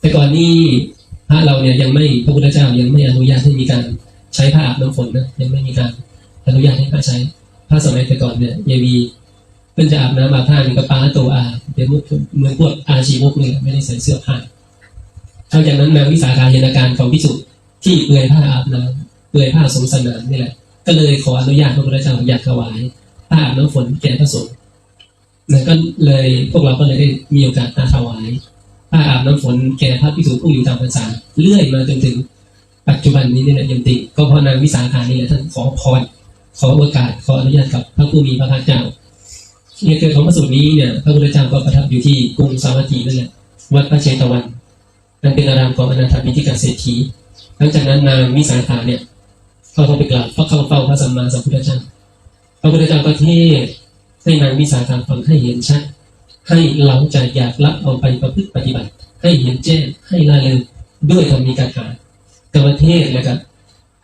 แต่ก่อนนี้พระเราเนี่ยยังไม่พระพุทธเจ้ายังไม่อนุญาตให้มีการใช้ผ้าอาบน้ำฝนนะยังไม่มีการอนุญาตให้พระใช้ผ้าสมัยแต่ก่อนเนี่ยยังมีเพิ่นจะอาบน้ำอาบผ้านี่ก็ปาตัวอาเป็นพวเหมือนพวกอาชีวกเลยไม่ได้ใส่เสื้อผ้าหลังจากนั้นนางวิสาขาเห็นอาการของพิสุที่เปลือยผ้าอาบน้ำเปลือยผ้าสงสนานนี่แหละ ก็เลยขออนุญาตพระพุทธเจ้าอยากถวายผ้าอาบน้ำฝนแก่พระสงฆ์นั่นก็เลยพวกเราก็เลยได้มีโอกาสมาถวาย ผ้าอาบน้ำฝนแก่พระภิกษุผู้อยู่ตามพรรษาเรื่อยมาจนถึง ปัจจุบันนี้นี่แหละยังติ ก็เพราะนางวิสาขานี่แหละท่านขอพรขอโอกาสขออนุญาตกับพระผู้มีพระภาคเจ้าเหตุเกิดของพระสูตรนี้เนี่ยพระพุทธเจ้าก็ประทับอยู่ที่กรุงสาวัตถีนั่นแหละวัดพระเชตวันนั่นเป็นอารามของอนาถบิณฑิกาเศรษฐีหลังจากนั้นนางวิสาขาเนี่ยเขาเข้าไปกราบเข้าเข้าเฝ้าพระสัมมาสัมพุทธเจ้าพระพุทธเจ้าก็เทศให้นางวิสาขาฟังให้เห็นชัด ให้เราจะอยากรับเอาไปประพฤติปฏิบัติ ให้เห็นแจ้งให้ละเลยด้วยธรรมีกาถากรรมเทศแล้วก็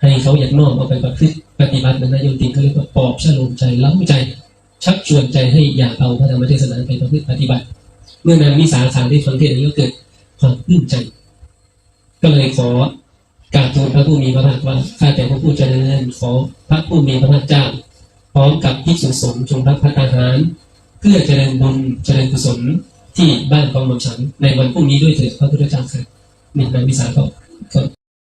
ให้เขาอยากน้อมเอาไปประพฤติปฏิบัตินั้นนะโยมติงเขาเรียกว่าปอบชโลมใจเล้าใจ ชักชวนใจให้อยากเอาพระธรรมเทศนาไปประพฤติปฏิบัติ เมื่อนางวิสาขาได้ฟังเทศน์นี้ก็เกิดความปลื้มใจ ก็เลยขอกราบทูลพระผู้มีพระภาคว่าข้าแต่พระผู้เจริญขอพระผู้มีพระภาคเจ้าพร้อมกับภิกษุสงฆ์จงรับพระอาหาร เพื่อเจริญบุญเจริญกุศลที่บ้านของหม่อมฉันในวันพรุ่งนี้ด้วยเถิดพระพุทธเจ้าค่ะนี่นายวิสาก็ก็